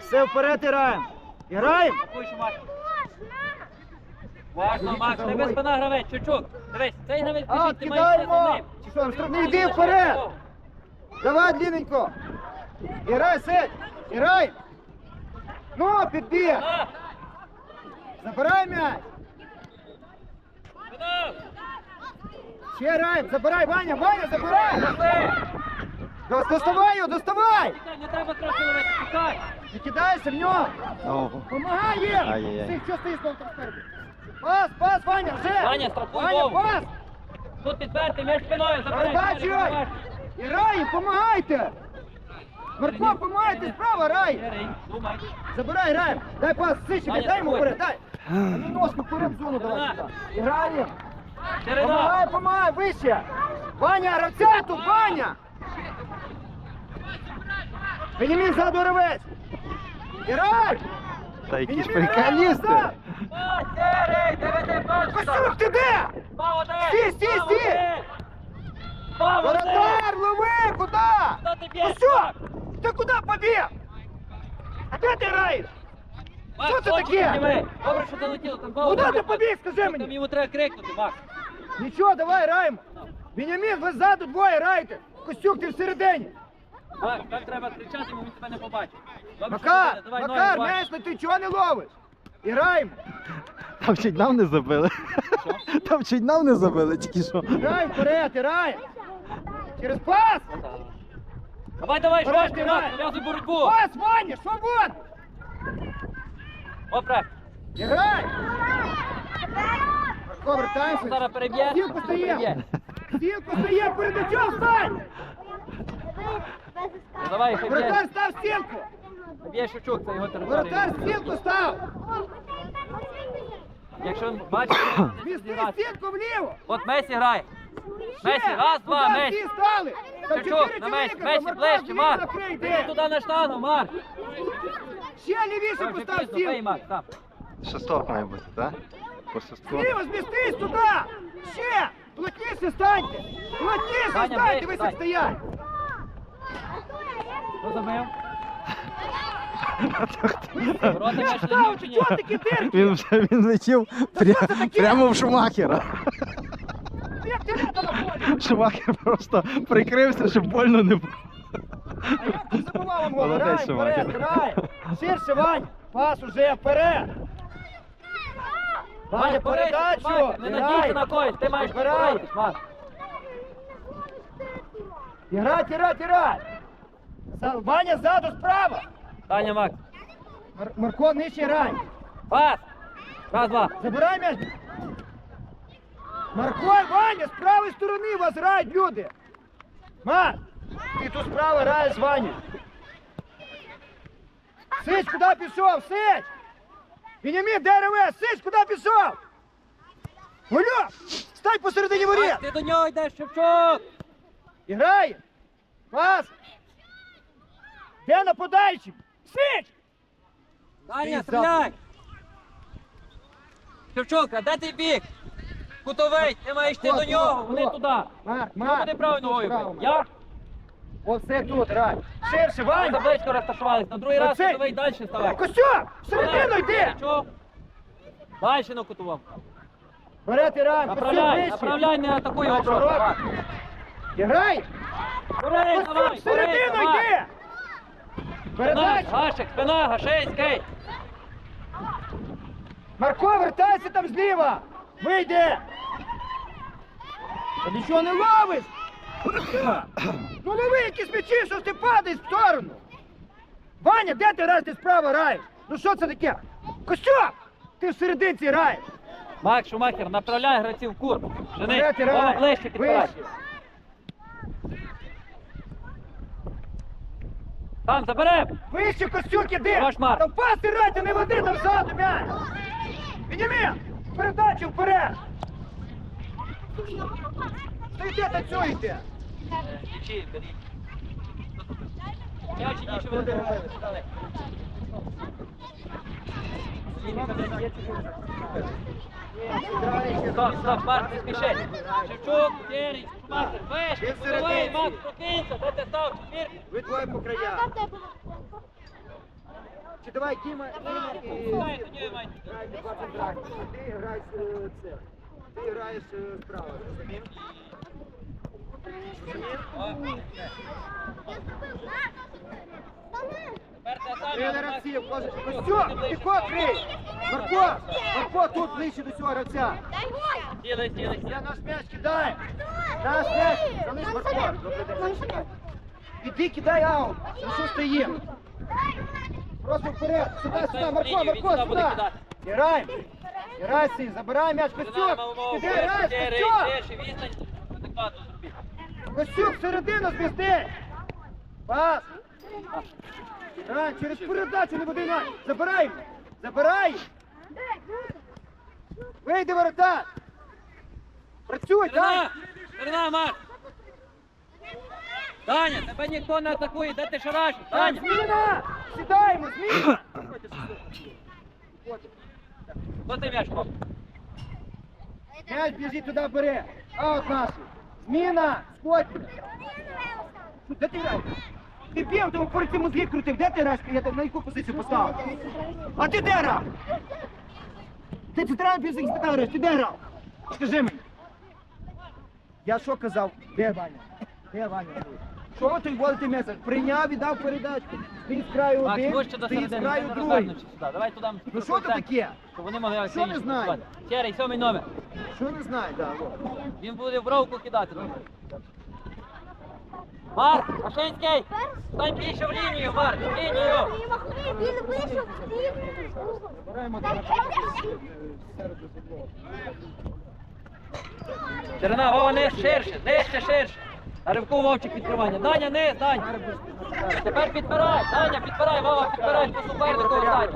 Все вперед граємо. Граємо. Важно, Макс, тебе спина гравець, чучук. Дивись, цей гравець А, біжить, ти маєш йти за кидаємо. ним. Чи що, штрафний, йди вперед. Давай, длинненько. Грай, сядь. Грай. Ну, підбіг. А, Забирай м'яч. Ще граємо. Забирай, Ваня, Ваня, забирай. Пішли. Дос- Доставай його, доставай. Не треба трохи ловити, тікай. Не кидайся в нього. Ого. Помагай їм. Ай-яй-яй. Що стоїш там спереду? Пас, пас, Ваня, вже. Ваня, страхуй Ваня, Вову. пас. Тут підперти, м'яч спиною, забирай. Передачу. Сергій, Грай, помагайте. Марко, помагайте справа, рай. Думай. Забирай, граємо. Дай пас, Сичика, Ваня, дай йому вперед, дай. А ну ножку вперед в зону давай сюди. Граємо. Ширина. Помагай, помагай, вище. Ваня, гравця тут, Ваня. Підніміть ззаду ревець. Грай. Та якісь Підніміть приколісти. Костюк, ти де? Стій, стій, стій. Воротар, лови, куди? Куди ти? Костюк, ти куди побіг? А де ти? Макс, Що це таке? Добре, що залетіло. Там Павло Куди ти побіг, скажи Там мені? йому треба крикнути, Макс. Нічого, давай граємо. Бенямін, ви ззаду двоє граєте. Костюк, ти всередині. Макс, так треба кричати, бо він тебе не побачить. Добре, що Макар, ти давай Макар, ноги, ну ти чого не ловиш? І граємо. Там чуть нам не забили. Там чуть нам не забили, тільки що. Грай вперед, грай. Через пас. Давай, давай, Вперед, швидко, грай. Макс, нав'язуй боротьбу. Пас, Ваня, свобод. Опре, грай. Марко, вертаємося. зараз переб'є. Стілку стає. Стілку стає, перед м'ячом стань. Ну, Давай, хай б'є. Воротар став стінку. Б'є Шевчук, це його територія. Воротар стінку став. Якщо він бачить, Змісти раз. стінку вліво. От Месі грає. Месі, Ще. раз, два, Туди Месі. всі стали. Шевчук, на Месі, чоловіка, Месі, ближче, Марк. Іди туди на штану, Марк. Ще лівіше постав пізно, бей, стінку. Марк, там. Шесток має бути, так? По шестку. Зліва змістись туди. Ще. Плотніше станьте. Плотніше Саня, станьте, ви ближче, стоять. Хто забив? Ворота м'яч летів ти чи ні? чого такі дирки? Він вже він летів пря- прямо в Шумахера. Як ти на полі? Шумахер просто прикрився, щоб больно не було. А як ти забував вам гол? Молодець, Грай, вперед, Шумахер. грай. Ширше, Вань. Пас уже вперед. Ваня, передачу. Не надійся на когось, ти маєш Збирай. боротись, Макс. Грать, грать, грать. Ваня ззаду справа. Таня, Макс. Мар- Марко, нижче грай. Пас. Раз, два. Забирай м'яч. Марко, Ваня, з правої сторони вас грають люди. Мар, ти тут справа граєш, Ваня. Сич, куди пішов? Сич! Вінямін, де реве? Сич, куди пішов? Гулю! Стань посередині воріт! Макс, ти до нього йдеш, Шевчук. І грає! Пас! Де нападаючий? Таня, Ти стріляй. Шевчук, а де ти біг? Кутовий, ти маєш йти до нього, вони туди. Марк, Марк! правою ногою? Я? Оце тут, грай! Ширше, Ви Ваня! табличку розташувались, на другий раз Оце- кутовий далі ставай. Костюк! Всередину йди! Шевчук. Далі на кутовому. Вперед, Іран! Направляй, направляй, не атакуй його просто. Грай! Костюк, давай, бери, всередину давай. йди! Передача! Гашик, спина, Гашейський. Марко, вертайся там зліва! Вийди! Та нічого не ловиш! Ну лови якісь м'ячі, що ж ти падаєш в сторону! Ваня, де ти граєш, ти справа граєш? Ну що це таке? Костюк! Ти в серединці граєш! Макс Шумахер, направляй гравців в кур. Жени, Вперед, ближче підбирай. Вище. Там, заберем. Вище, Костюк, іди! Марк. Там пас раді, не води там ззаду м'яч! Вінімін! Передачу вперед! Стойте, танцюєте! Ключі, беріть. Я чи нічого не. Стоп, стоп, Марк, не спіши. Шевчук, Сірий, Шумахер, виш, Він. Макс, прокинься, де ти став. Ви двоє по краях. Чи давай Діма, Діма і... Давай, тоді, Вань. Грайте по центральному. Ти граєш е, це. Ти граєш е, справа, розумів? Тепер ти сам, Три Макс. гравців, Все. Тихо, крий! Марко! Марко, тут ближче до цього гравця. Сіли, сіли, сіли. Я наш м'яч кидаю. Наш м'яч. Залиш Марко. Іди, кидай аут. Ну що стоїмо? Просто вперед. Сюди, сюди, Марко, Марко, сюди. Грай. Грай, син, забирай м'яч. Костюк. Іди, грай, Костюк. Костюк, всередину змісти. Пас. Грай, через передачу не буде грати. Забирай. Забирай. Вийди, воротар. Працюй, так. Стерна! Стерна, Марк! Таня, тебе ніхто не атакує, де ти шараш? Так, Таня! зміна! Сідаємо, зміна! Хто ти м'яч мав? М'яч біжить туди бере. Аут наш. Зміна! Сходь! Де ти граєш? Ти б'єв, тому цим мозги крутив. Де ти граєш? Я тебе на яку позицію поставив? А ти де грав? Ти центральний півзахисника граєш, ти де грав? Скажи мені. Я що казав? Де Ваня? Де Ваня? Що ти волити м'яч? Прийняв, віддав передачку. Ти з краю Макс, один, ближче до ти з середини, краю другий. сюди. Давай туди. Ну що це таке? Щоб вони могли Що не знаю? працювати. Сьомий номер. Що не знаю, да, вот. Він буде в бровку кидати. Марк, Ашинський! Стань більше в лінію, Марк, в лінію! Він вийшов, Забираємо Терна, Вова, не ширше, нижче, ширше. На ривку Вовчик відкривання. Даня, не, Дань. Тепер підбирай, Даня, підбирай, Вова, підбирай по супернику Даня.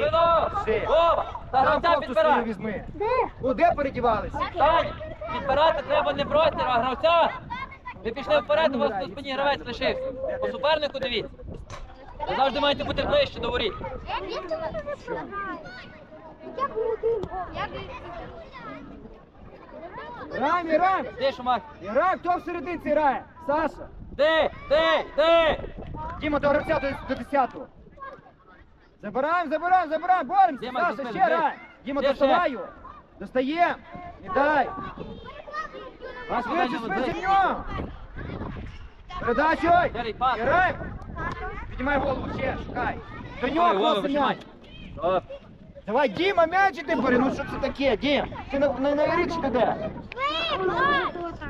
Вино! Вова, та гравця підбирай. візьми. О, передівалися? Дань, підбирати треба не простір, а гравця. Ви пішли вперед, у вас на спині гравець лишився. По супернику дивіться. Ви завжди маєте бути ближче до воріт. Граємо, граємо. Де Шумак? Граємо, хто в серединці грає? Саша. Де? Де? Де? Діма, до гравця до, до 10-го. Забираємо, забираємо, забираємо, боремося. Діма, Саша, зупини, ще де? грає. Діма, Де ще? Достаємо. Не дай. Швидше де? в нього. Передачу. Ярий, пас. Граємо. Піднімай голову ще, шукай. До нього Вова, м'яч. Давай, Діма, м'яч іди бери, ну що це таке, Дім? Ти на, на, на річ ти де?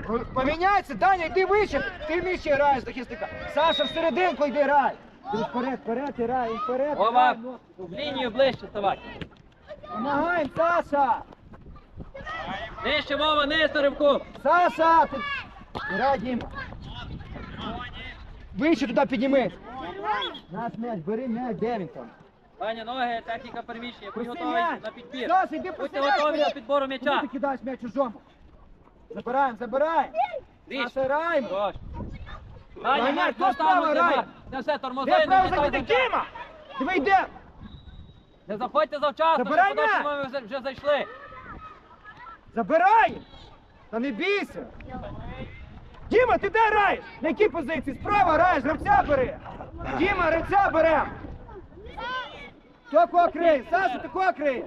Ну, Поміняйся, Даня, йди вище, ти вище граєш захисника. Саша, в серединку йди грай. Ти вперед, вперед, і грай, і вперед. Ну. в лінію ближче ставай. Помагаємо, Саша. Нижче, Вова, не на ривку. Саша, ти... Грай. Вище туди підніми. Наш м'яч, бери м'яч, де він там? Ваня, ноги, техніка переміщення. Будь Проси готовий м'яч. на підбір. Саша, йди Будьте готові до підбору Куди м'яча. ти кидаєш м'яч чужому? Забираємо, забираємо. Річ. Саша, граємо. Хорош. Ваня, Марк, хто справа ставити, грає? Це все, Де не право захисник завчасно. Діма? Диви, йде. Не заходьте завчасно, Забирай щоб подальше ми вже- вже зайшли. Забирай! Та не бійся! Діма, ти де граєш? На якій позиції? Справа граєш, гравця бери! Діма, гравця берем! Хто кого криє? Саша, ти кого криє?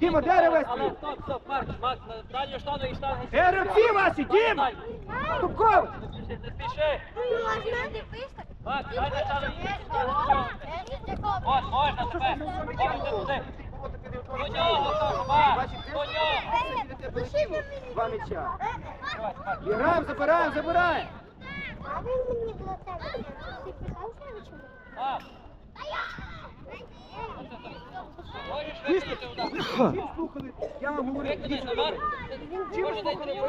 Діма, де гравець? Але стоп, стоп, Марк, Марк, на дальню штану і штангу. Де гравці ваші, Діма? Тупков! Не спіши. Марк, дай на штану і От, можна тепер. Можете туди. До нього, Саша. Два м'яча. Граємо, забираємо, забираємо! А він мені було. Ти писав, що я Ви ви чим слухали? Вам говорю, мені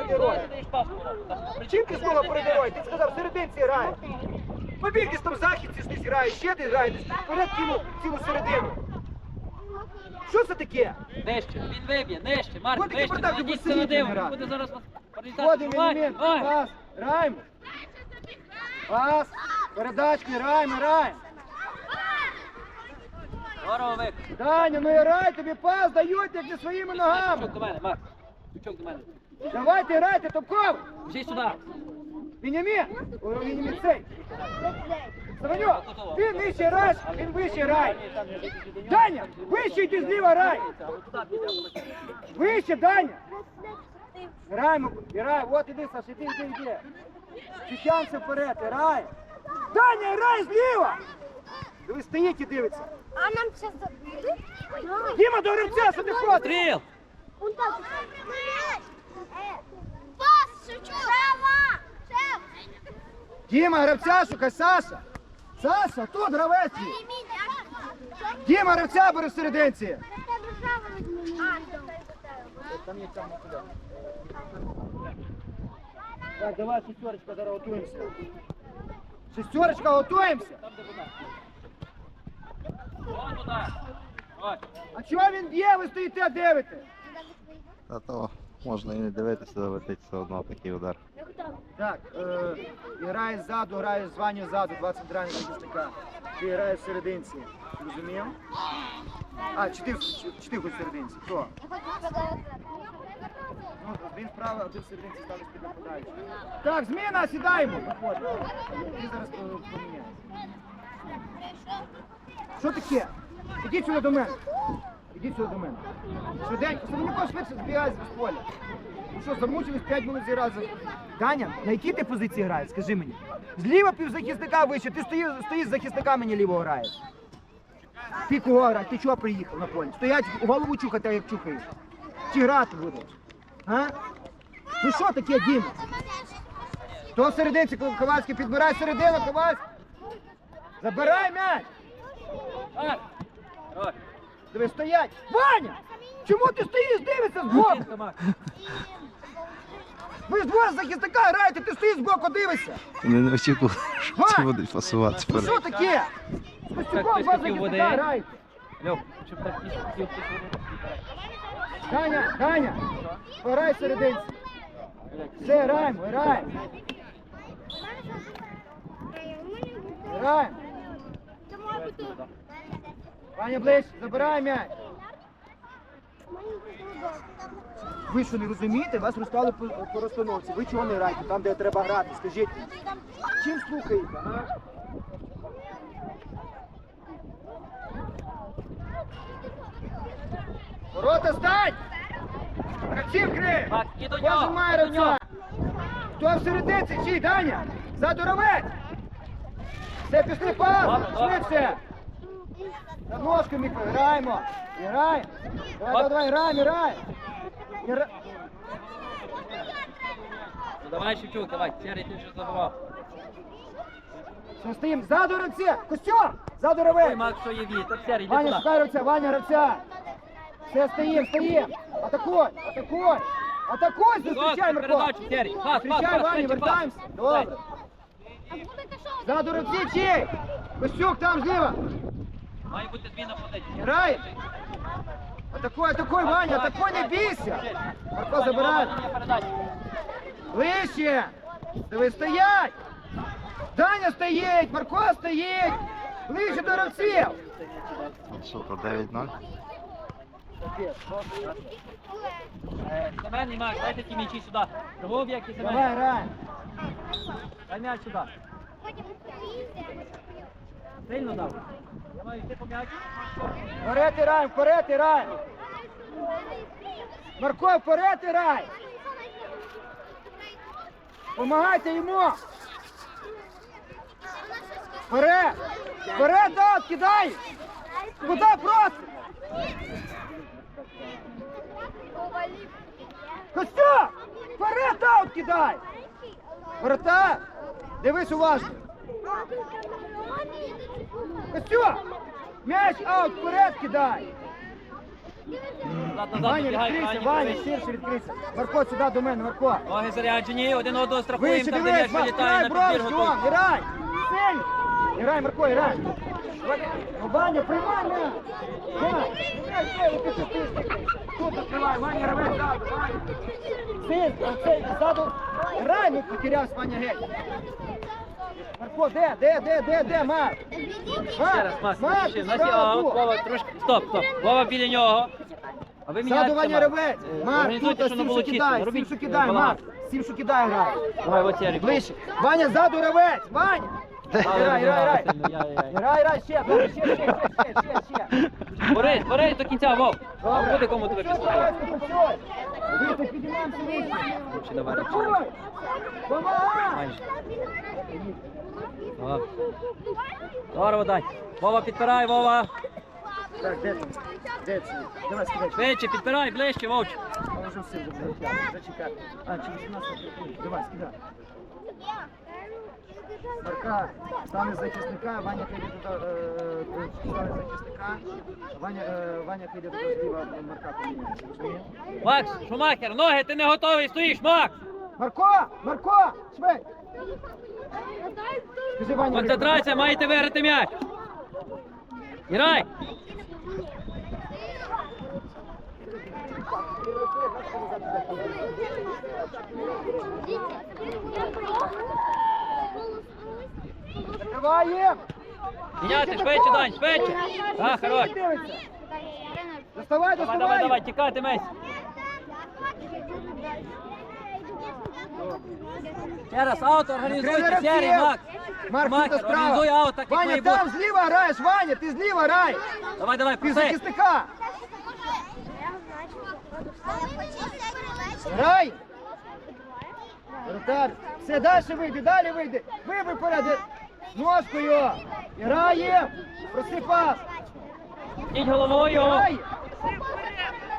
Герой. ти даєш паску. Чим ти сказав, серединці грає. Побіг десь там західці десь грає, ще десь грає, десь цілу, цілу середину. Що це таке? Нижче, він виб'є, нижче, Марк, От такий нижче, бардак, це на посидіть, не буде зараз пролітати. Входимо елемент, давай. пас, граємо. Пас, передачки, граємо, граємо. Здорово виконав. Даня, ну грай, тобі пас дають, як не своїми ногами. Сучок до мене, Марк. Сучок до мене. Давайте грайте, Топков! Біжи сюди. Вінямін! О, цей! Саваню, він нижче граєш, він вище грає. Даня, вище йди зліва грай. Вище, Даня. Граємо, грай, от іди, Саш, іди, іди, іди. Чищаємося вперед, грай. Даня, грай зліва. Ви стоїть і дивиться. А нам сейчас забыли? Діма, до що ти ходиш? Стріл. Пас, шучу. Діма, гравця, шукай, Саша. Саша, тут гравець. Діма, гравця бери в серединці. Так, давай, шестерочка, зараз готуємося. Шестерочка, готуємося. А чого він б'є, ви стоїте, дивите? Та то можна і не дивитися, летить все одно такий удар. Так, е, і грає ззаду, грає з Ваню ззаду, два центральних захисника. Ти граєш в серединці. Розумів? А, чи ти, чи, чи ти хоч в серединці? Хто? Ну, він справа, ти в серединці ставиш під нападаючим. Так, зміна, сідаємо. Виходимо. Ти зараз е, поміняєш. Що таке? Ідіть сюди до мене. Ідіть сюди до мене. Швиденько, Савенюко швидше збігай з поля. Ну що, замучились 5 минут зіграти. Даня, на якій ти позиції граєш? Скажи мені. Зліва півзахисника вище, ти стоїш, стоїш з захисника мені лівого граєш. Ти кого граєш? Ти чого приїхав на полі? Стоять, голову чухати, як чухаєш. Чи грати будеш? А? Ну що таке, Дім? Хто в серединці Ковальський підбирай середину, Ковальський. Забирай м'яч! Диви, стоять! Ваня! Чому ти стоїш, дивишся збоку? Ви ж двоє захисника граєте, ти стоїш збоку, дивишся! Не, не очікував, що це будуть пасувати Ну що таке? З Костюком два захисника грають. Льов, щоб так хотів. Даня, Даня, пограй серединці. Все, граємо, граємо, граємо. Ваня ближче, забирай м'яч. Ви що не розумієте? Вас розклали по, по розстановці. Ви чого не граєте? Там, де треба грати, скажіть. Чим слухаєте? а? Ворота стань! Гравців крив! Марк, і до Хто нього, займає до нього. гравця? Хто в серединці? Чий, Даня? Задуровець! Все, пішли пас! Ладно, добре. Швидше! На ножку, Міко, граємо! Граємо! Давай, давай, граємо, граємо! Гра- Ну, Давай, Шевчук, давай. Серій, ти вже забував. Все, стоїмо. Ззаду гравця! Костюм! Ззаду Ой! Марк, що є від. Серій, йди Ваня, туди. шукай гравця, Ваня, гравця! Все, стоїм, стоїм! Атакуй, атакуй! Атакуй, зустрічай, Марко! передачу, Серій. Пас, пас, Зустрічай, пас, Ваня, швидше, пас. вертаємося! Добре! Ззаду гравці, чий? Костюк, там зліва! Має бути дві нападення. Грає! Атакуй, атакуй, Ваня, атакуй, не бійся! Марко, забирай! Ближче! Диви, стоять! Даня стоїть, Марко стоїть! Ближче до гравців! То 9-0? Е, Семен і дайте ті м'ячі сюди. Другого об'єкті Давай, Семен. грай! Дай м'яч сюди. Сильно дав. Вперед рай, вперед і рай! Марко, вперед рай! Помагайте йому! Вперед! Вперед, дат, кидай! Куди просто? Костя! Вперед, аут кидай! Врата! Дивись уважно! Костя! М'яч аут, вперед кидай! Назад, назад, Ваня, вибігай, відкрийся, Ваня, Ваня, ширше відкрийся. Марко, сюди до мене, Марко. Ноги заряджені, один одного страхуємо, Вище там де дивись, м'яч Марк, вилітає грай, на підбір бровочки, готуй. он, грай! Сильно! Грай, Марко, грай! Ну, Ваня, приймай м'яч! Грай! Грай, грай, ти тут, ти тут. Тут відкривай, Ваня, рве ззаду, Ваня! Сильно, оцей, ззаду. Грай, ну потерявся, Ваня, геть! Марко, де, де, де, де, де, Марк? Ще раз, ще, Вова, трошки, стоп, стоп, Вова біля нього. А ви міняєте Ваня Марк. Ревець. Е, Марк, Організуйте, тут, що не сім, було що чисто. Робіть сім, що кидає, баланс. Марк. Сім, що кидає, грає. Давай, от Ярик. Ближче. Ваня, ззаду Ревець, Ваня. Але Грай, грай, грай. сильно. Грай, грай, ще, ще, ще, ще, ще, ще, ще. Борис, Борис до кінця, Вов. А буде кому тебе Все, підставити. все, все. Вийти, підіймаємося вище. Ще давай, Ой, Помагай. О. Здорово, дай. Вова, підпирай, Вова. Так, де ти? Де ти? Давай, скидай. Швидше, підпирай, ближче, Вовчик. Положив сил, зачекай. А, чи 18. Давай, скидай. Марка, стане захисника, Ваня піде туди, е, стане захисника, Ваня, е, Ваня піде туди зліва, Марка розумієш? Макс, Шумахер, ноги, ти не готовий, стоїш, Макс. Марко! Марко! Швей! Скажи, Ваня, Концентрація, маєте виграти м'яч. Грай. Закриваємо! Міняти, швидше, Дань, швидше. А, хорош. Дивиться. Доставай, Давай, давай, давай, тікати, Месі. Ще раз, аут організуйте, Сергій, всіх! Макс. Марк, Макс, тут справа. організуй аут, так як Ваня, має там зліва граєш, Ваня, ти зліва грай! Давай, давай, Ти просей. захисника! Грай! Вратар, все, далі вийди, далі вийди. Вибий вперед. Ножкою. І Граєм. Проси пас. Йдіть головою. Грай.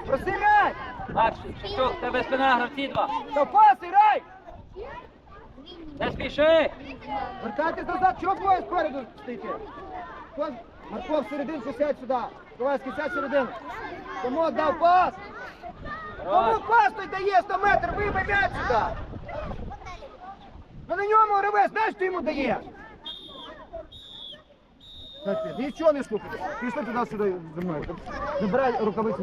Проси м'яч. Макс, Шевчук, тебе спина, гравці два. Та пас і грай. Не спіши. Вертайтесь назад, чого двоє спереду стоїте? Хто? Марко всерединку сядь сюди. Ковальський сядь всередину. Кому дав пас? Кому пас той дає 100 метрів, вибий м'яч сюди. Ну на ньому ревес, знаєш, ти йому даєш? Нічого не слухай. Пішли туди сюди зі мною. Забирай рукавиці.